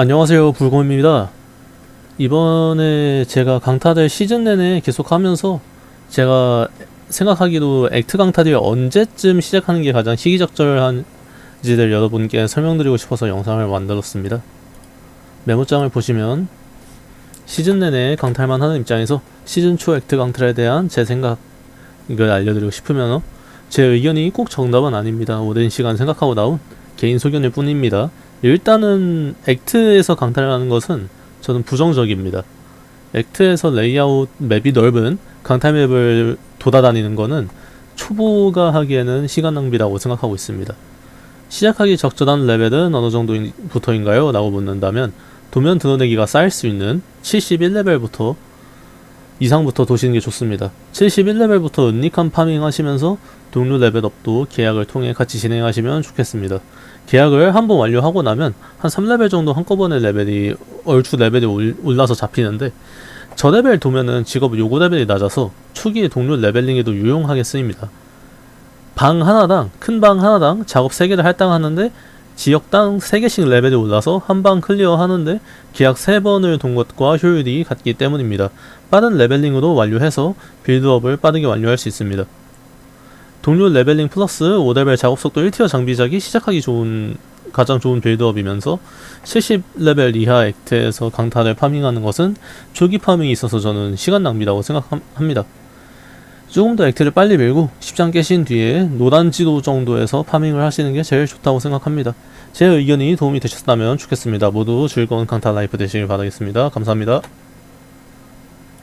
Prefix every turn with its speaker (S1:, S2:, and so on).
S1: 안녕하세요. 불곰입니다. 이번에 제가 강타들 시즌 내내 계속 하면서 제가 생각하기도 액트 강타들이 언제쯤 시작하는 게 가장 시기적절한지를 여러분께 설명드리고 싶어서 영상을 만들었습니다. 메모장을 보시면 시즌 내내 강탈만 하는 입장에서 시즌 초 액트 강탈에 대한 제 생각을 알려드리고 싶으면 제 의견이 꼭 정답은 아닙니다. 오랜 시간 생각하고 나온 개인 소견일 뿐입니다 일단은 액트에서 강탈을 하는 것은 저는 부정적입니다. 액트에서 레이아웃 맵이 넓은 강탈 맵을 돌아다니는 거는 초보가 하기에는 시간 낭비라고 생각하고 있습니다. 시작하기 적절한 레벨은 어느 정도부터인가요? 라고 묻는다면 도면 드러내기가 쌓일 수 있는 71레벨부터 이상부터 도시는 게 좋습니다. 71레벨부터 은닉한 파밍 하시면서 동료 레벨업도 계약을 통해 같이 진행하시면 좋겠습니다. 계약을 한번 완료하고 나면 한 3레벨 정도 한꺼번에 레벨이 얼추 레벨이 올- 올라서 잡히는데 저 레벨 도면은 직업 요구 레벨이 낮아서 초기에 동료 레벨링에도 유용하게 쓰입니다. 방 하나당 큰 방 하나당 작업 3개를 할당하는데 지역당 3개씩 레벨이 올라서 한 방 클리어 하는데 계약 3번을 돈 것과 효율이 같기 때문입니다. 빠른 레벨링으로 완료해서 빌드업을 빠르게 완료할 수 있습니다. 동료 레벨링 플러스 5레벨 작업 속도 1티어 장비작이 시작하기 좋은 가장 좋은 빌드업이면서 70레벨 이하 액트에서 강타를 파밍하는 것은 초기 파밍이 있어서 저는 시간 낭비라고 생각합니다. 조금 더 액트를 빨리 밀고 10장 깨신 뒤에 노란 지도 정도에서 파밍을 하시는 게 제일 좋다고 생각합니다. 제 의견이 도움이 되셨다면 좋겠습니다. 모두 즐거운 강타 라이프 되시길 바라겠습니다. 감사합니다.